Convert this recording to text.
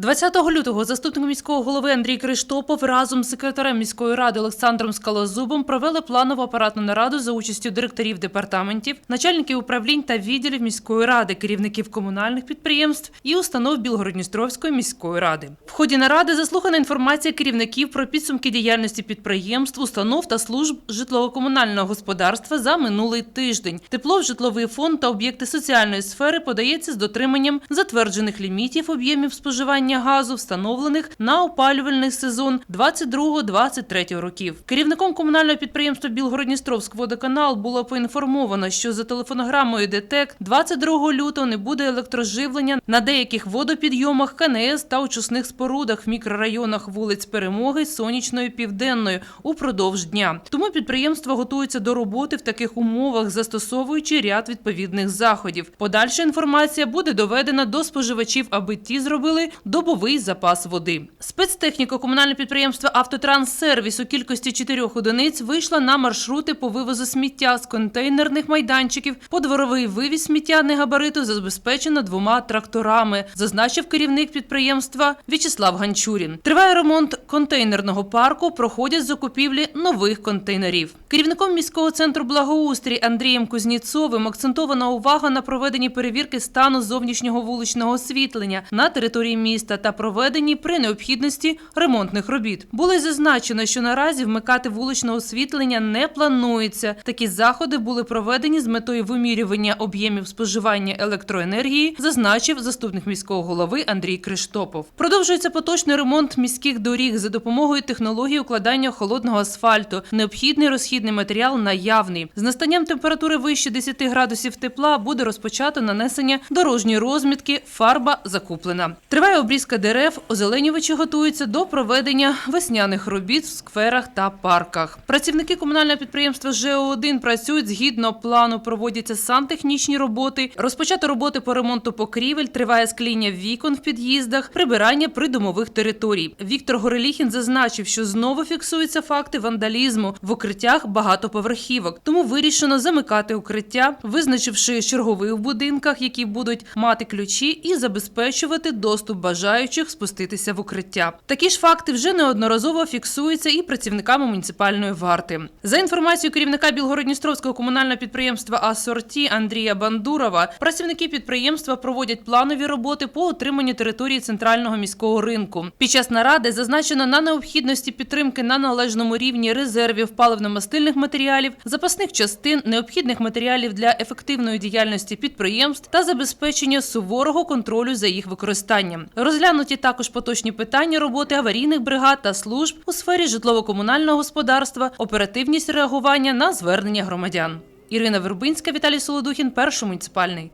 20 лютого заступник міського голови Андрій Криштопов разом з секретарем міської ради Олександром Скалозубом провели планову апаратну нараду за участю директорів департаментів, начальників управлінь та відділів міської ради, керівників комунальних підприємств і установ Білгородністровської міської ради. В ході наради заслухана інформація керівників про підсумки діяльності підприємств, установ та служб житлово-комунального господарства за минулий тиждень. Тепло в житловий фонд та об'єкти соціальної сфери подається з дотриманням затверджених лімітів об'ємів споживання газу, встановлених на опалювальний сезон 22-23 років. Керівником комунального підприємства Білгородністровськ водоканал було поінформовано, що за телефонограмою ДТЕК 22 лютого не буде електроживлення на деяких водопідйомах КНС та очисних спорудах в мікрорайонах вулиць Перемоги, Сонячної, Південної упродовж дня. Тому підприємство готується до роботи в таких умовах, застосовуючи ряд відповідних заходів. Подальша інформація буде доведена до споживачів, аби ті зробили добовий запас води. Спецтехніка комунального підприємства Автотранссервіс у кількості чотирьох одиниць вийшла на маршрути по вивозу сміття з контейнерних майданчиків. Подворовий вивіз сміття негабариту забезпечено двома тракторами, зазначив керівник підприємства В'ячеслав Ганчурін. Триває ремонт контейнерного парку, проходять закупівлі нових контейнерів. Керівником міського центру благоустрій Андрієм Кузніцовим акцентована увага на проведенні перевірки стану зовнішнього вуличного освітлення на території міста та проведенні при необхідності ремонтних робіт. Було зазначено, що наразі вмикати вуличне освітлення не планується. Такі заходи були проведені з метою вимірювання об'ємів споживання електроенергії, зазначив заступник міського голови Андрій Криштопов. Продовжується поточний ремонт міських доріг за допомогою технології укладання холодного асфальту. Необхідний розхідний матеріал наявний. З настанням температури вище 10 градусів тепла буде розпочато нанесення дорожньої розмітки. Фарба закуплена. Триває обрізка дерев. Озеленювачі готуються до проведення весняних робіт в скверах та парках. Працівники комунального підприємства ЖО1 працюють згідно плану. Проводяться сантехнічні роботи. Розпочато роботи по ремонту покрівель. Триває скління вікон в під'їздах, прибирання придомових територій. Віктор Гореліхін зазначив, що знову фіксуються факти вандалізму в укриттях багатоповерхівок. Тому вирішено замикати укриття, визначивши чергових будинках, які будуть мати ключі, і забезпечувати доступ бажаючих спуститися в укриття. Такі ж факти вже неодноразово фіксуються і працівниками муніципальної варти. За інформацією керівника Білгородністровського комунального підприємства Асорті Андрія Бандурова, працівники підприємства проводять планові роботи по утриманню території центрального міського ринку. Під час наради зазначено на необхідності підтримки на належному рівні резервів паливно-мастильних матеріалів, запасних частин, необхідних матеріалів для ефективної діяльності підприємств та забезпечення суворого контролю за їх використанням. Розглянуті також поточні питання роботи аварійних бригад та служб у сфері житлово-комунального господарства, оперативність реагування на звернення громадян. Ірина Вербинська, Віталій Солодухін, перший муніципальний.